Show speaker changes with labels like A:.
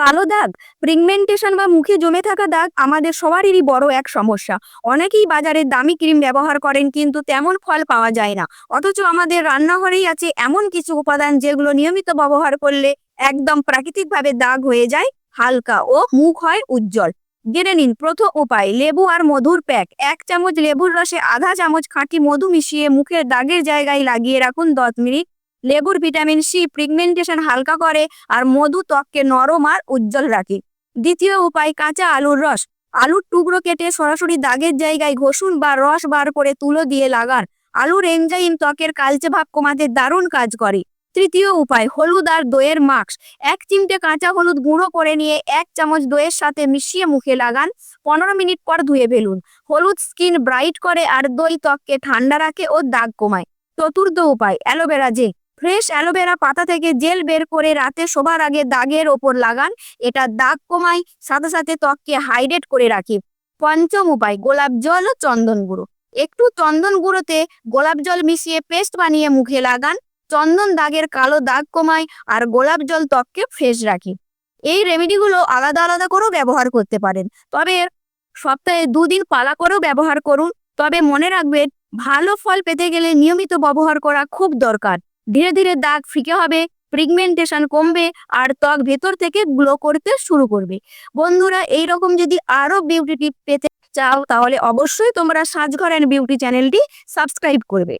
A: কালো দাগ পিগমেন্টেশন বা মুখে জমে থাকা দাগ আমাদের সবারই বড় এক সমস্যা। অনেকেই বাজারে দামি ক্রিম ব্যবহার করেন কিন্তু তেমন ফল পাওয়া যায় না। অথচ আমাদের রান্নাঘরেই আছে এমন কিছু উপাদান যেগুলো নিয়মিত ব্যবহার করলে একদম প্রাকৃতিকভাবে দাগ হয়ে যায়, হালকা ও মুখ হয় উজ্জ্বল। জেনে নিন প্রথম উপায়, লেবু আর মধুর প্যাক। এক চামচ লেবুর রসে আধা চামচ খাঁটি মধু মিশিয়ে মুখের দাগের জায়গায় লাগিয়ে রাখুন দশ মিনিট। লেবুর ভিটামিন সি প্রিগমেন্টেশন হালকা করে, আর মধু ত্বককে নরম আর উজ্জ্বল রাখে। দ্বিতীয় উপায় কাঁচা আলুর রস। আলুর টুকরো কেটে সরাসরি দাগের জায়গায় ঘষুন বা রস বার করে তুলো দিয়ে লাগান। আলুর এনজাইম ত্বকের কালচে ভাব কমাতে দারুণ কাজ করে। তৃতীয় উপায়, হলুদ আর দইয়ের মাস্ক এক চিমটে কাঁচা হলুদ গুঁড়ো করে নিয়ে এক চামচ দইয়ের সাথে মিশিয়ে মুখে লাগান। পনেরো মিনিট পর ধুয়ে ফেলুন। হলুদ স্কিন ব্রাইট করে আর দই ত্বককে ঠান্ডা রাখে ও দাগ কমায়। চতুর্থ উপায়, অ্যালোভেরা জেল। ফ্রেশ অ্যালোভেরা পাতা থেকে জেল বের করে রাতে শোবার আগে দাগের ওপর লাগান। এটা দাগ কমায়, সাথে সাথে ত্বককে হাইড্রেট করে রাখে। পঞ্চম উপায়, গোলাপ জল ও চন্দন গুঁড়ো। একটু চন্দন গুঁড়োতে গোলাপ জল মিশিয়ে পেস্ট বানিয়ে মুখে লাগান। চন্দন দাগের কালো দাগ কমায় আর গোলাপ জল ত্বককে ফ্রেশ রাখে। এই রেমেডিগুলো আলাদা আলাদা করেও ব্যবহার করতে পারেন। তবে সপ্তাহে দুদিন পালা করেও ব্যবহার করুন। তবে মনে রাখবেন, ভালো ফল পেতে গেলে নিয়মিত ব্যবহার করা খুব দরকার। ধীরে ধীরে দাগ ফিকে হবে প্রিগমেন্টেশন কমবে আর ত্বক ভেতর থেকে গ্লো করতে শুরু করবে। বন্ধুরা এই রকম যদি আরও বিউটি টিপ পেতে চাও, তাহলে অবশ্যই তোমরা সাজঘর অ্যান্ড বিউটি চ্যানেলটি সাবস্ক্রাইব করবে।